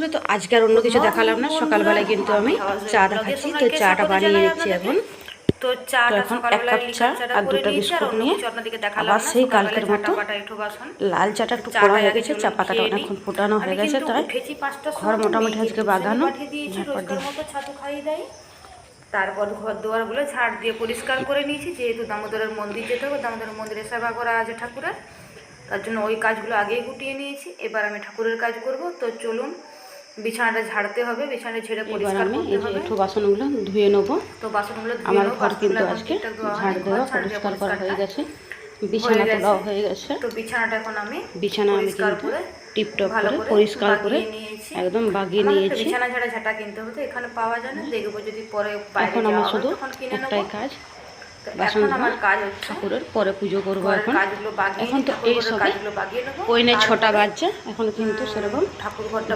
বন্ধুরা তো আজকে আর অন্য কিছু দেখালাম না। সকালবেলায় কিন্তু আমি চা দেখাচ্ছি তো চাটা বানিয়ে নিচ্ছি এখন। তো চাটা এক কাপ চা আর দুটো বিস্কুট নিয়ে আবার সেই কালকের মতো। লাল চাটা একটু হয়ে গেছে চা পাতাটা অনেকক্ষণ ফোটানো হয়ে গেছে তাই ঘর মোটামুটি আজকে তারপর ঘর দুয়ারগুলো ঝাড় দিয়ে পরিষ্কার করে নিয়েছি যেহেতু দামোদরের মন্দির যেতে হবে দামোদরের মন্দিরে সেবা করা আছে ঠাকুরের। তার জন্য ওই কাজগুলো আগেই গুটিয়ে নিয়েছি। এবার আমি ঠাকুরের কাজ করব। তো চলুন বিছানাটা ঝাড়তে হবে বিছানাটা ঝেড়ে পরিষ্কার করতে হবে। একটু বাসনগুলো ধুয়ে নেব। তো বাসনগুলো ধুয়ে আমার ঘর কিন্তু আজকে ঝাড় দেওয়া পরিষ্কার করা হয়ে গেছে। বিছানা। তোলাও হয়ে গেছে। তো বিছানাটা এখন আমি বিছানা আমি পরিষ্কার কিন্তু করে টিপটপ করে করে পরিষ্কার করে নিয়েছি। একদম বাগিয়ে নিয়েছি। বিছানা ঝাড়া ঝাঁটা কিনতে হতো এখানে পাওয়া যায় না। দেখব যদি পরে এখন আমার শুধু একটাই কাজ তো বাসন ঠাকুরের পরে পুজো করব এখন। এখন তো এই সবে ছটা বাজছে এখন কিন্তু সেরকম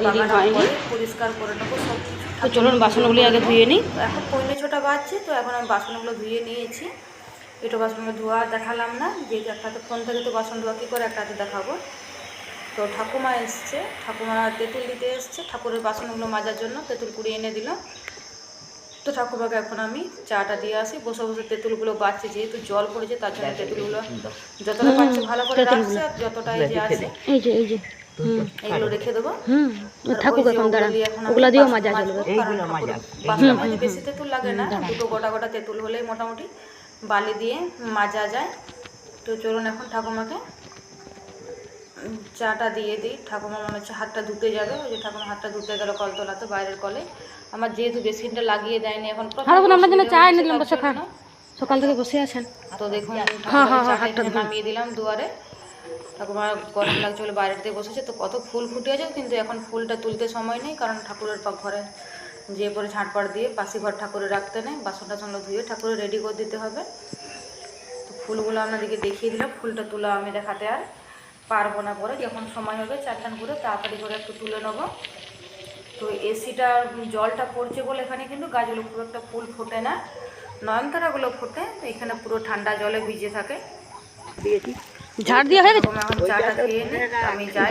দেরি হয়নি। পরিষ্কার করে নেব সব তো চলুন বাসনগুলি আগে ধুয়ে নিই। এখন পৌনে ছটা বাজছে তো এখন আমি বাসনগুলো ধুয়ে নিয়েছি। একটু বাসনগুলো ধোয়া দেখালাম না যেহেতু একটা হাতে ফোন থেকে তো বাসন ধোয়া কী করে একটা হাতে দেখাবো। তো ঠাকুমা এসছে ঠাকুমা তেঁতুল দিতে এসছে ঠাকুরের বাসনগুলো মাজার জন্য তেঁতুল কুড়িয়ে এনে দিল তো ঠাকুমাকে এখন আমি চাটা দিয়ে আসি। বসে বসে তেঁতুলগুলো বাড়ছে যেহেতু জল পড়েছে তার জন্য তেঁতুলগুলো যতটা পাচ্ছে ভালো করে রাখছে আর যতটাই যে আছে। এই যে এই যে এগুলো রেখে দেবো। থাকুক এখন দাঁড়ান ওগুলি এখন আমি ওগুলা দিয়েও মাজা চলবে। কারণ ঠাকুরের বাসনে মাঝে বেশি তেঁতুল লাগে না দুটো গোটা গোটা তেঁতুল হলেই মোটামুটি বালি দিয়ে মাজা যায়। তো চলুন এখন ঠাকুমাকে চাটা দিয়ে দিই। ঠাকুমা মনে হচ্ছে হাতটা ধুতে যাবে ওই যে ঠাকুমা হাতটা ধুতে গেল কলতলাতে বাইরের কলে। আমার যেহেতু বেসিনটা লাগিয়ে দেয়নি এখন আপনার জন্য চা এনে দিলাম বসে খান সকাল থেকে বসে আছেন। তো দেখুন হ্যাঁ, হ্যাঁ, ধুন। নামিয়ে দিলাম দুয়ারে। ঠাকুমার গরম লাগছে বলে বাইরের দিয়ে বসেছে তো কত ফুল ফুটে আছে কিন্তু এখন ফুলটা তুলতে সময় নেই কারণ ঠাকুরের পা ঘরে যে পরে ঝাঁটপাট দিয়ে পাশি ঘর ঠাকুরে রাখতে নেই বাসন টাসনগুলো ধুয়ে ঠাকুরে রেডি করে দিতে হবে। তো ফুলগুলো আপনাদেরকে দেখিয়ে দিলাম ফুলটা তোলা আমি দেখাতে আর পারব না পরে যখন সময় হবে চার চান করে তাড়াতাড়ি করে একটু তুলে নেব। তো এসিটা জলটা পড়ছে বলে এখানে কিন্তু গাছগুলো খুব একটা ফুল ফোটে না। নয়নতারাগুলো ফোটে এখানে পুরো ঠান্ডা জলে ভিজে থাকে। ঝাড় দিয়ে হয়ে গেছে?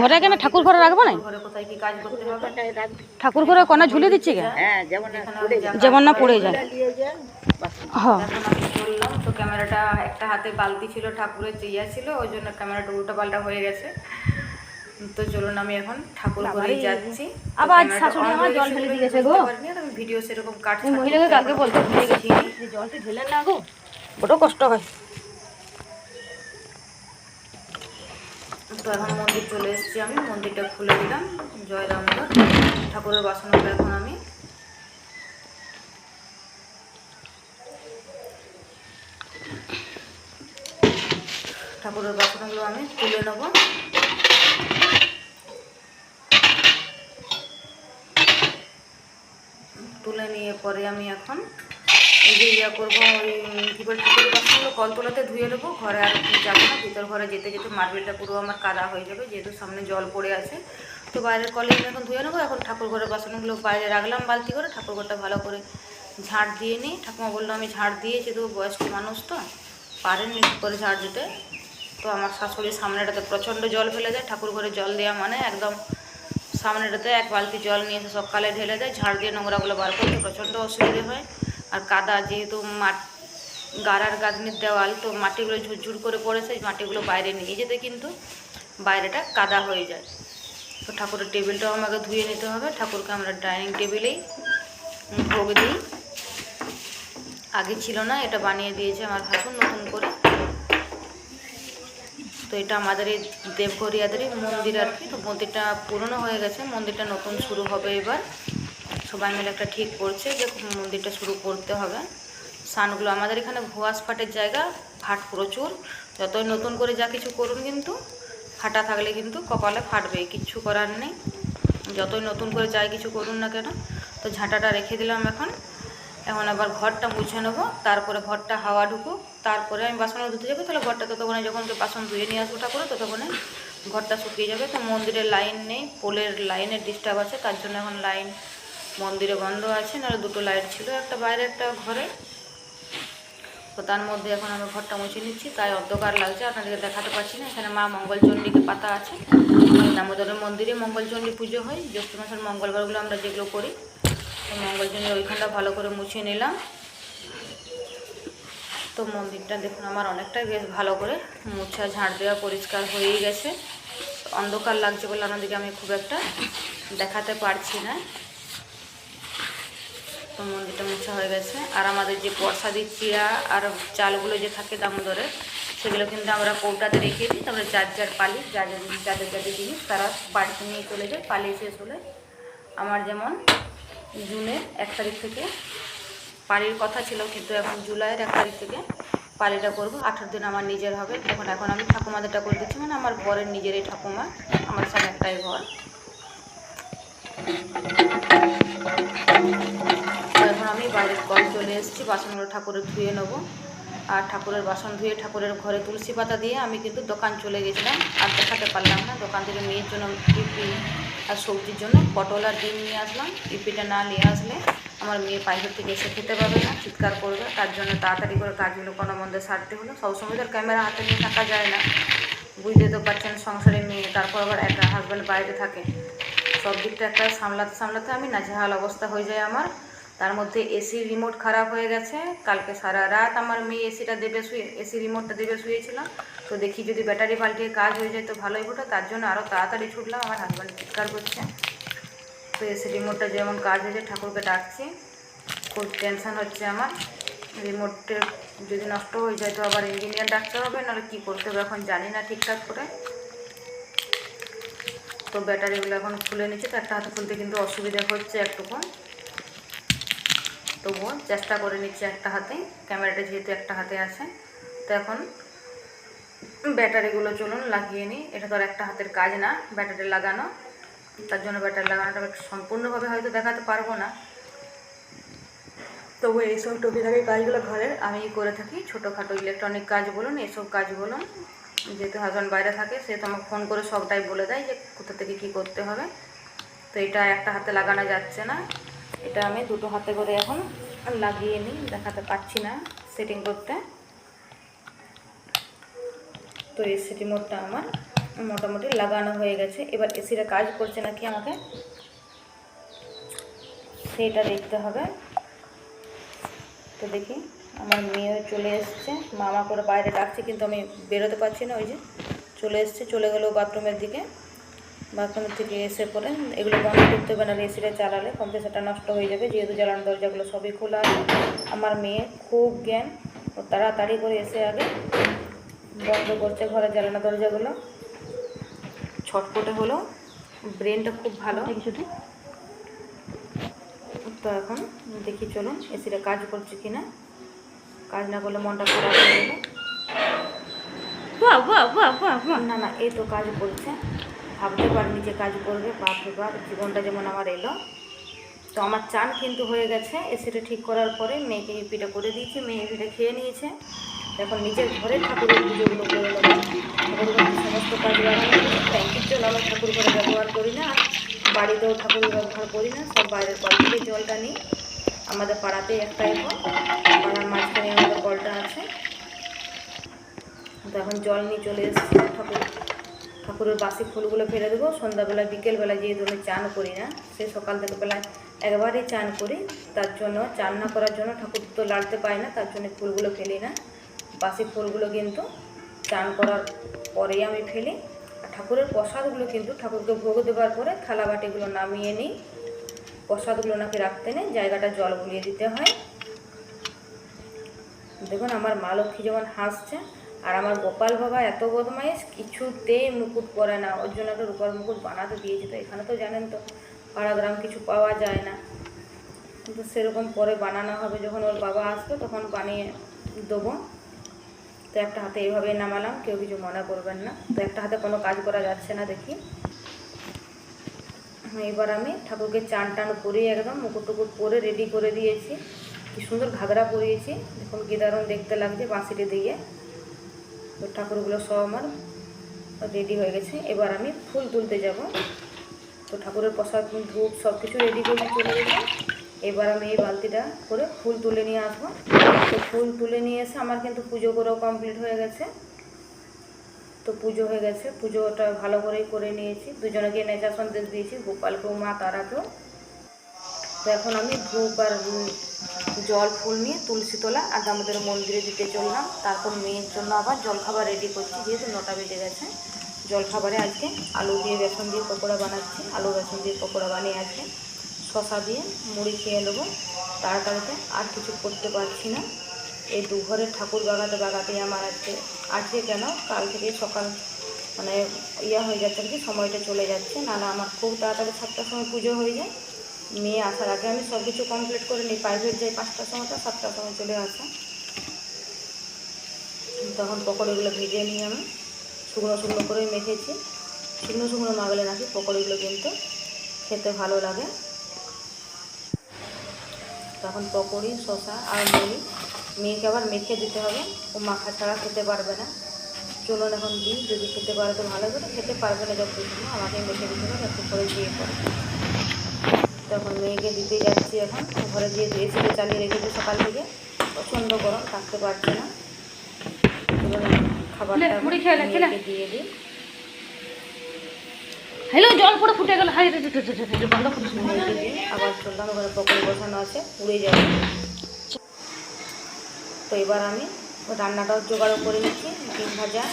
ঘরে কেন ঠাকুর ঘরে রাখব না? ঘরে কোথায় কি কাজ করতে ঠাকুর ঘরে কনা ঝুলে দিচ্ছে কেন যেখানে যেমন না পড়ে যায়। হ্যাঁ এখন আমি চললাম তো ক্যামেরাটা একটা হাতে বালতি ছিল ঠাকুরের চেয়া ছিল ওই জন্য ক্যামেরাটা উল্টা পাল্টা হয়ে গেছে। তো চলুন আমি এখন ঠাকুর ঘরে যাচ্ছি। আবার শাশুড়ি আমার জল গেছে ঢেলে বলে দিয়েছে গো। আমি ভিডিও সেরকম কাটছি। মহিলাকে কালকে বলতে ভুলে গেছি। যে জলটি ঢেলে না গো। বড় কষ্ট হয়। তো এখন মন্দির চলে এসেছি আমি মন্দিরটা খুলে দিলাম জয় রামদাস। ঠাকুরের বাসনগুলো এখন আমি। ঠাকুরের বাসনগুলো আমি তুলে নেব। তুলে নিয়ে পরে আমি এখন এই যে ইয়া করব, ওই কী বাসনগুলো কলতলাতে ধুয়ে নেব, ঘরে আর যাব না, ভিতর ঘরে যেতে যেতে মার্বেলটা পুরো আমার কাদা হয়ে যাবে, যেহেতু সামনে জল পড়ে আছে। তো বাইরের কলে আমি এখন ধুয়ে নেব, এখন ঠাকুর ঘরের বাসনগুলো বাইরে রাখলাম বালতি করে, ঠাকুর ঘরটা ভালো করে ঝাড় দিয়ে নিই। ঠাকুমা বলল, আমি ঝাড় দিয়েছি তো বয়স্ক মানুষ তো, পারেননি করে ঝাড় দিতে। তো আমার শাশুড়ির সামনেটাতে প্রচণ্ড জল ফেলে যায়, ঠাকুর ঘরে জল দেওয়া মানে একদম সামনেটাতে এক বালতি জল নিয়ে এসে সকালে ঢেলে দেয়, ঝাড় দিয়ে নোংরাগুলো বার করতে প্রচণ্ড অসুবিধে হয়। আর কাদা যেহেতু মাঠ, গাড়ার গাঁদনির দেওয়াল, তো মাটিগুলো ঝুরঝুর করে পড়েছে মাটিগুলো বাইরে নিয়ে যেতে কিন্তু বাইরেটা কাদা হয়ে যায়। তো ঠাকুরের টেবিলটাও আমাকে ধুয়ে নিতে হবে, ঠাকুরকে আমরা ডাইনিং টেবিলেই ভোগ দিই। আগে ছিল না, এটা বানিয়ে দিয়েছে আমার ভাসুন নতুন করে। তো এটা আমাদের এই দেবঘরিয়াদেরই মন্দির আর কি। তো মন্দিরটা পুরনো হয়ে গেছে, মন্দিরটা নতুন শুরু হবে এবার। সবাই মিলে একটা ঠিক করছে যে মন্দিরটা শুরু করতে হবে। সানগুলো আমাদের এখানে ভুয়াস ফাটের জায়গা, ফাট প্রচুর। যতই নতুন করে যা কিছু করুন কিন্তু, ফাটা থাকলে কিন্তু কপালে ফাটবে কিচ্ছু করার নেই। যতই নতুন করে যাই কিছু করুন না কেন। তো ঝাঁটাটা রেখে দিলাম এখন। এখন আবার ঘরটা মুছে নেব, তারপরে ঘরটা হাওয়া ঢুকুক, তারপরে আমি বাসন ধুতে যাব, তাহলে ঘরটা ততক্ষণে যখন বাসন ধুয়ে নিয়ে আসব ঠাকুরে, ততক্ষণে ঘরটা শুকিয়ে যাবে। তো মন্দিরের লাইন নেই, পোলের লাইনের ডিস্টার্ব আছে, তার জন্য এখন লাইন মন্দিরে বন্ধ আছে, নাহলে দুটো লাইট ছিল, একটা বাইরে, একটা ঘরে। তো তার মধ্যে এখন আমি ঘরটা মুছে নিচ্ছি, তাই অন্ধকার লাগছে, আপনাদেরকে দেখাতে পারছি না, এখানে মা মঙ্গলচণ্ডীকে পাতা আছে। দামোদরের মন্দিরে মঙ্গলচণ্ডী পুজো হয়, জ্যৈষ্ঠ মাসের মঙ্গলবারগুলো আমরা যেগুলো করি তো মঙ্গলচণ্ডীর ওইখানটা ভালো করে মুছে নিলাম। তো মন্দিরটা দেখুন, আমার অনেকটাই বেশ ভালো করে মুছা ঝাড় দেওয়া পরিষ্কার হয়েই গেছে। অন্ধকার লাগছে বলে আপনাদেরকে আমি খুব একটা দেখাতে পারছি না। তো মন্দিরটা মোছা হয়ে গেছে। আর আমাদের যে প্রসাদি চিয়া আর চালগুলো যে থাকে দামোদরের, সেগুলো কিন্তু আমরা কৌটাতে রেখে দিই। তারপরে যার যার পালি যার যাদের যাদের জিনিস, তারা বাড়িতে নিয়ে চলে যায়। পালিয়ে শেষ হলে আমার যেমন জুনের এক তারিখ থেকে। পালির কথা ছিল কিন্তু এখন জুলাইয়ের এক তারিখ থেকে পালিটা করব। আঠেরো দিন আমার নিজের হবে। তখন এখন আমি ঠাকুমাদেরটা করে দিচ্ছি মানে আমার ঘরের নিজেরই ঠাকুমা। আমার সব একটাই ঘর। এখন আমি বাইরের কল চলে এসেছি, বাসনগুলো ঠাকুরের ধুয়ে নেব। আর ঠাকুরের বাসন ধুয়ে ঠাকুরের ঘরে তুলসী পাতা দিয়ে আমি কিন্তু দোকান চলে গেছিলাম। আর দেখাতে পারলাম না, দোকান থেকে মেয়ের জন্য ইপি আর সবজির জন্য পটল আর ডিম নিয়ে আসলাম। ইপিটা না নিয়ে আসলে আমার মেয়ে বাইরের থেকে এসে খেতে পাবে না, চিৎকার করবে। তার জন্য তাড়াতাড়ি করে কাজগুলো কোনো মধ্যে সারতে হলো। সবসময় তো ক্যামেরা হাতে নিয়ে থাকা যায় না। বুঝতে তো পারছেন সংসারে মেয়ে, তারপর আবার একটা হাজব্যান্ড বাইরে থাকে। সব দিকটা একটা সামলাতে সামলাতে আমি নাজেহাল অবস্থা হয়ে যায় আমার। তার মধ্যে এসি রিমোট খারাপ হয়ে গেছে। কালকে সারা রাত আমার মেয়ে এসিটা দেবে শুয়ে এসি রিমোটটা দেবে শুয়েছিলাম। তো দেখি যদি ব্যাটারি পাল্টিয়ে কাজ হয়ে যায় তো ভালোই হতো। তার জন্য আরও তাড়াতাড়ি ছুটলাম, আমার হাজব্যান্ড চিৎকার করছে। তো এসি রিমোটটা যেমন কাজ হয়েছে, ঠাকুরকে ডাকছি। খুব টেনশান হচ্ছে আমার। রিমোটের যদি নষ্ট হয়ে যায় তো আবার ইঞ্জিনিয়ার ডাকতে হবে, নাহলে কী করতে হবে এখন জানি না ঠিকঠাক করে। তো ব্যাটারিগুলো এখন খুলে নিচ্ছে, তো একটা হাতে খুলতে কিন্তু অসুবিধা হচ্ছে একটুকু। তবুও চেষ্টা করে নিচ্ছি একটা হাতে, ক্যামেরাটা যেহেতু একটা হাতে আছে। তো এখন ব্যাটারিগুলো চলুন লাগিয়ে নিই। এটা তো একটা হাতের কাজ না, ব্যাটারি লাগানো। তার জন্য ব্যাটারি লাগানোটা সম্পূর্ণভাবে হয়তো দেখাতে পারব না। তবু এইসব টুকিটাকি কাজগুলো ঘরের, আমি করে থাকি। ছোটোখাটো ইলেকট্রনিক কাজ বলুন এসব কাজ বলুন। যেহেতু হাজব্যান্ড বাইরে থাকে, সে তো আমাকে ফোন করে সবটাই বলে দেয় যে কোথা থেকে কী করতে হবে। তো এটা একটা হাতে লাগানো যাচ্ছে না। এটা আমি দুটো হাতে করে এখন লাগিয়ে নিই, দেখাতে পারছি না সেটিং করতে। তো এসি রিমোটটা আমার মোটামুটি লাগানো হয়ে গেছে। এবার এসিটা কাজ করছে নাকি আমাকে? সেটা দেখতে হবে। তো দেখি, আমার মেয়ে চলে এসছে। মামা করে বাইরে ডাকছে কিন্তু আমি বেরোতে পারছি না, ওই যে চলে এসছে, চলে গেলো বাথরুমের দিকে। বাথরুমের থেকে এসে পরে এগুলো বন্ধ করতে হবে না এসিটা চালালে কম্প্রেসারটা নষ্ট হয়ে যাবে। যেহেতু জ্বালানো দরজাগুলো সবই খোলা আছে। আমার মেয়ে খুব জ্ঞান ও তাড়াতাড়ি করে এসে আগে বন্ধ করছে ঘরের জ্বালানো দরজাগুলো। ছটপটে হলো ব্রেনটা খুব ভালো। কিছুতে তো এখন দেখি চলুন এসিটা কাজ করছে কিনা। কাজ না করলে মনটা খারাপ হয়ে যাবে। না না এই তো কাজ করছে। ভাবতে পারিনি যে কাজ করবে, বাপ রে বাপ, জীবনটা যেমন আমার এলো। তো আমার চান কিন্তু হয়ে গেছে, এসিটা ঠিক করার পরে মেয়েকে ইপিটা করে দিয়েছি, মেয়ে ইপিটা খেয়ে নিয়েছে। এখন নিজের ঘরে ঠাকুরের পুজোগুলো করে নেব। সমস্ত কাজ ট্যাঙ্কির জল আমরা ঠাকুর ঘরে ব্যবহার করি না বাড়িতেও ঠাকুর ব্যবহার করি না, সব বাইরের কল থেকে জলটা নিই। আমাদের পাড়াতেই একটা এখন, পাড়ার মাঝখানে আমাদের কলটা আছে। তো এখন জল নিয়ে চলে এসেছি ঠাকুর। ঠাকুরের বাসি ফুলগুলো ফেলে দেবো। সন্ধ্যাবেলা বিকেলবেলা যেহেতু আমি চান করি না, সে সকাল থেকে বেলা একবারই চান করি। তার জন্য, চান না করার জন্য ঠাকুর তো লাড়তে পায় না, তার জন্য ফুলগুলো ফেলি না। বাসি ফুলগুলো কিন্তু চান করার পরেই আমি ফেলি। আর ঠাকুরের প্রসাদগুলো কিন্তু ঠাকুরকে ভোগ দেওয়ার পরে থালা বাটিগুলো নামিয়ে নিই। প্রসাদগুলো নাকি রাখতে নেই, জায়গাটা জল গুলিয়ে দিতে হয়। দেখুন, আমার মা লক্ষ্মী যেমন হাসছে আর আমার গোপাল বাবা এত বদমাইশ কিছুতেই মুকুট পরে না, ওর জন্য একটা রূপার মুকুট বানাতে দিয়েছি তো, এখানে তো জানেন তো পাড়া গ্রাম কিছু পাওয়া যায় না। কিন্তু সেরকম পরে বানানো হবে, যখন ওর বাবা আসবে তখন বানিয়ে দেবো। তো একটা হাতে এইভাবে নামালাম, কেউ কিছু মনে করবেন না। তো একটা হাতে কোনো কাজ করা যাচ্ছে না দেখি। এবার আমি ঠাকুরকে চান টান করিয়ে একদম মুকুট টুকুট পরে রেডি করে দিয়েছি। কি সুন্দর ঘাগরা পরিয়েছি। দেখুন কি দারুণ দেখতে লাগছে বাঁশিটি দিয়ে। তো ঠাকুরগুলো সব আমার রেডি হয়ে গেছে। এবার আমি ফুল তুলতে যাব। তো ঠাকুরের প্রসাদ, ধূপ সব কিছু রেডি করে চলে গেছে এবার আমি এই বালতিটা করে ফুল তুলে নিয়ে আসব। তো ফুল তুলে নিয়ে এসে আমার কিন্তু পুজো করেও কমপ্লিট হয়ে গেছে। তো পুজো হয়ে গেছে। পুজোটা ভালো করেই করে নিয়েছি। দুজনকে নেচা সন্দেশ দিয়েছি। গোপালকেও মা তারাকেও তো এখন আমি ধূপ আর জল, ফুল নিয়ে তুলসী তোলা আর আমাদের মন্দিরে দিতে চললাম। তারপর মেয়ের জন্য আবার জলখাবার রেডি করছি, যেহেতু নটা বেজে গেছে। জলখাবারে আজকে আলু দিয়ে বেসন দিয়ে পকোড়া বানাচ্ছি, আলু বেসন দিয়ে পকোড়া বানিয়ে আজকে শশা দিয়ে মুড়ি খেয়ে নেব। তাড়াতাড়িতে আর কিছু করতে পারছি না। এই দু ঘরের ঠাকুর বাগাতে বাগাতেই আমার আজকে আজকে কেন? কাল থেকে সকাল মানে ইয়া হয়ে যাচ্ছে আর কি, সময়টা চলে যাচ্ছে। না না আমার খুব তাড়াতাড়ি সাতটার সময় পুজো হয়ে যায়। মেয়ে আসার আগে আমি সব কিছু কমপ্লিট করে নিই। প্রাইভেট যাই পাঁচটার সময়টা সাতটার সময় চলে আসে। তখন পকোড়িগুলো ভেজে নিয়ে আমি। শুকনো শুকনো করে মেখেছি। শুকনো শুকনো মাগলে নাকি পকোড়িগুলো কিন্তু খেতে ভালো লাগে। তখন পকোড়ি, শসা আর মুড়ি মেয়েকে আবার মেখে দিতে হবে। ও মাখা ছাড়া খেতে পারবে না। চলুন এখন দিই। যদি খেতে পারে তো ভালো করে। খেতে পারবে না যত আমাকে মেখে দিতে হবে। একটু করে দিয়ে পরে। তখন মেয়েকে দিতে যাচ্ছি এখন ঘরে দিয়ে এসিতে চালিয়ে রেখেছি সকাল থেকে প্রচণ্ড গরম থাকতে পারছে না খাবারটা দিয়ে দিই হ্যালো জল পড়ে ফুটে গেল হাই আবার চললাম ওখানে পকোড়ি বসানো আছে যাবে তো এবার আমি রান্নাটাও জোগাড়ও করে নিচ্ছি ডিম ভাজা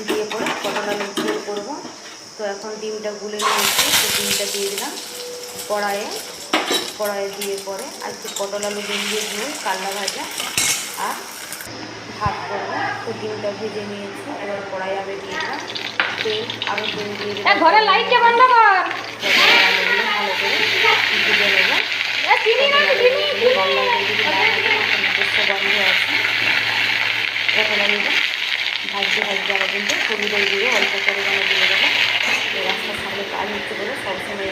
দিয়ে পরে পটল ঝোল করব তো এখন ডিমটা গুলে নিয়েছি তো ডিমটা দিয়ে দিলাম কড়াইয়ে কড়াইয়ে দিয়ে পরে আজকে পটল আলু ডিম দিয়ে ঝোল কাল্লা ভাজা আর ভাত করব। তো ডিমটা ভেজে নিয়েছি এবার কড়াইয়ে আমি দিয়ে দিলাম। তেল আরও তেল দিয়ে দিলাম। লাইটটা বন্ধ কর ভালো করে ভেজে নেব এখন আমি ভাজতে ভাজতে আমার কিন্তু হলুদের গুঁড়ো অল্প করে দিয়ে দেবো। রাস্তার সামনে কাজ হচ্ছে বলে সবসময়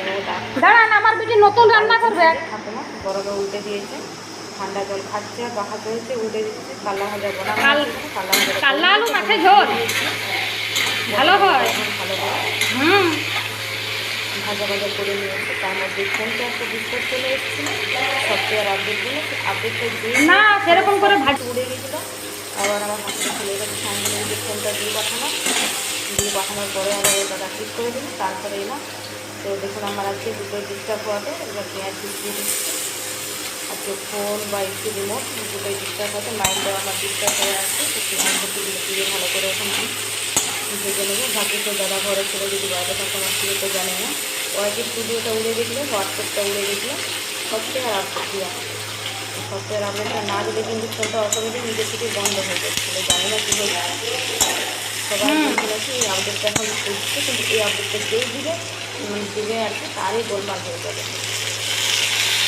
দাঁড়ান, আমার বেটি নতুন রান্না করবে। ঠাকুমা গরমে উল্টে দিয়েছে ঠান্ডা জল খাচ্ছে আর বাহা চলছে উল্টে দিচ্ছে কাল্লা ভাজা বোনা কাল- ভাজা কাল্লা আলু মাঠে ঝোল। ভালো হয়। ভালো করে হুম। ভাজা ভাজা করে নিয়েছে তার মধ্যে ফোনটা একটা ডিস্টার্ব চলে এসেছিল সফটওয়্যার আপডেটগুলো আপডেটটা দিয়ে না, সেরকম করে ভাজ উড়ে গেছিল আবার আমার হাতে চলে গেছে যে ফোনটা দিয়ে পাঠানো। দিয়ে পাঠানোর পরে আবার ওটা ঠিক করে দিল তারপরে এলাম। তো দেখুন, আমার আজকে দুটো ডিস্টার্ব হওয়াতে এবার পেঁয়াজ দিয়ে দিচ্ছি আজকে ফোন বা একটু রিমোট দুটোই ডিস্টার্ব হতে মাইন্ডটাও আমার ডিস্টার্ব হয়ে আছে। তো পেঁয়াজ দিয়ে ভালো করে এখন ভেজে নেব বাকি তো দাদা ঘরে ছিল, যদি বাইরে থাকে আমার ছিল তো জানে না। ওয়াইটি স্টুডিওটা উড়ে গেছিল হোয়াটসঅ্যাপটা উড়ে গেছিল সফটওয়্যার আপডেট সফটওয়্যার আপডেটটা না দিলে কিন্তু ফোনটা অটোমেটিক নিজে থেকে বন্ধ হয়ে যাচ্ছিল জানি না কী হয়েছে সবাই বলছিল এই আপডেটটা এখন করছে কিন্তু এই আপডেটটা যেই দিবে মানে দিবে আর কি তারই গোলমাল হয়ে যাবে।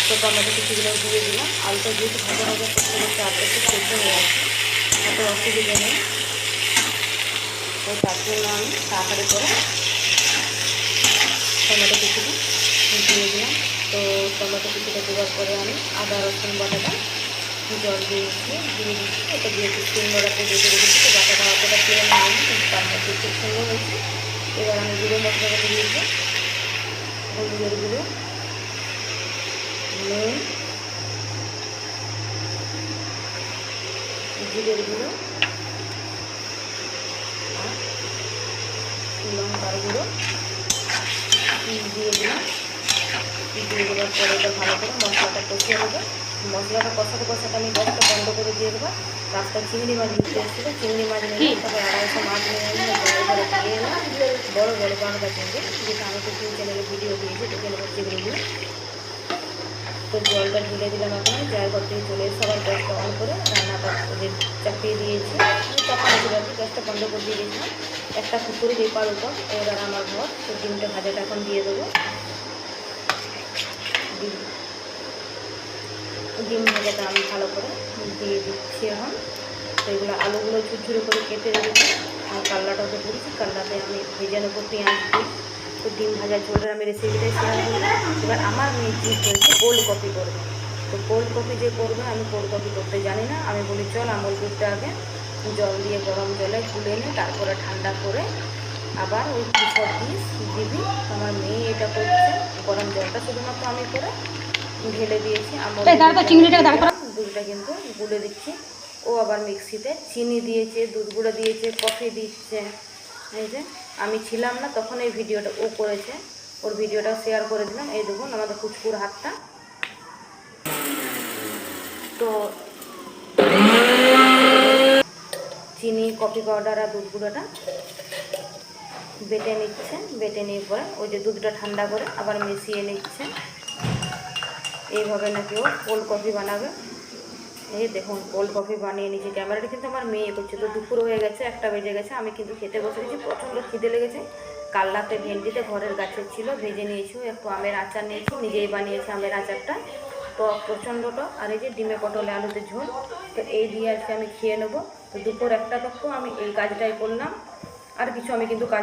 তো টমেটো কিছুগুলো দিয়ে দিলাম। আলুটা যেহেতু ভাজা ভাজা করতে করতে আপডেটটা সেদ্ধ হয়ে আছে অত অসুবিধা নেই। তো তার জন্য আমি তাড়াতাড়ি করে টমেটো কিছুটা দিয়ে দিলাম। তো টমেটো কিছুটা দেওয়ার পরে আমি আদা রসুন বাটাটা জল দিয়েছি দিয়ে দিচ্ছি এটা দিয়ে একটু সুন্দর একটা বেঁধে রেখেছি বাটাটা অতটা তেল নেয়নি কিন্তু মধ্যে খুব সুন্দর হয়েছে। এবার আমি গুঁড়ো মশলাটা দিয়েছি হলুদের গুঁড়ো, নুন, জিরের গুঁড়ো লঙ্কার গুঁড়ো। দিয়ে দিলাম, দিয়ে দেওয়ার পরে এটা ভালো করে মশলাটা কষিয়ে দেবো মশলাটা কষাতে কষাতে আমি গ্যাসটা বন্ধ করে দিয়ে দেবো। রাস্তায় চিংড়ি মাছ নিতে এসেছিল চিংড়ি মাছ নিয়ে তারপরে আড়াইশো মাছ নিয়ে এলাম দিয়ে বড়ো বড়ো বাংলা চিংড়ি যেটা আমি তো তিন চ্যানেলে ভিডিও দিয়েছি নেব চিংড়িগুলো তো জলটা ঢেলে দিলাম এখন যার ঘর থেকে চলে এসে আবার গ্যাসটা অন করে রান্নাটা ওদের চাপিয়ে দিয়েছি। চাপিয়ে দিলাম গ্যাসটা বন্ধ করে দিয়ে দিয়েছিলাম। একটা কুকুরের এপার উপর এবার আমার ঘর তো ডিমটা ভাজাটা এখন দিয়ে দেবো। ডিম ডিম ভাজাটা আমি ভালো করে দিয়ে দিচ্ছি এখন। তো এগুলো আলুগুলো ঝুরঝুরে করে কেটে রেখেছি, আর কাল্লাটাও কেটে রেখেছি। কাল্লাতে আমি ভেজে নেব পেঁয়াজ দিই। তো ডিম ভাজা ঝোলের আমি রেসিপিটাই শেয়ার করলাম। এবার আমার মেয়ে হয়েছে কোল্ড কফি করবে। তো কোল্ড কফি যে করবে, আমি কোল্ড কফি করতে জানি না। আমি বলি, চল আমল দুধটা আগে জল দিয়ে গরম জলে গুলে নিয়ে তারপরে ঠান্ডা করে আবার ওই দুশো পিস দিবি আমার মেয়ে এটা করছে, গরম জলটা শুধুমাত্র আমি করে ঢেলে দিয়েছি। দুধটা কিন্তু গুলে দিচ্ছি। ও আবার মিক্সিতে চিনি দিয়েছে দুধ গুঁড়ো দিয়েছে কফি দিচ্ছে। এই যে আমি ছিলাম না তখন এই ভিডিওটা ও করেছে। ওর ভিডিওটা শেয়ার করে দিলাম। এই দেখুন আমাদের কুচকুর হাতটা। তো চিনি কফি পাউডার আর দুধ গুঁড়োটা বেটে নিচ্ছে বেটে নিয়ে পরে ওই যে দুধটা ঠান্ডা করে আবার মিশিয়ে নিচ্ছে। এইভাবে নাকি ও কোল্ড কফি বানাবে। এই দেখুন কোল্ড কফি বানিয়ে নিয়েছি। ক্যামেরাটা কিন্তু আমার মেয়ে করছে। তো দুপুর হয়ে গেছে, একটা বেজে গেছে। আমি কিন্তু খেতে বসে গেছি প্রচণ্ড খিদে লেগেছে। কাল রাতে ভেন্ডিতে ঘরের গাছের ছিল, ভেজে নিয়েছি। একটু আমের আচার নিয়েছি, নিজেই বানিয়েছি আমের আচারটা। তো প্রচণ্ডটা। আর এই যে ডিমে পটলে, আলুতে ঝোল, তো এই দিয়ে আজকে আমি খেয়ে নেব। তো দুপুর একটা তক্ষ আমি এই কাজটাই করলাম। আর কিছু আমি কিন্তু কাজ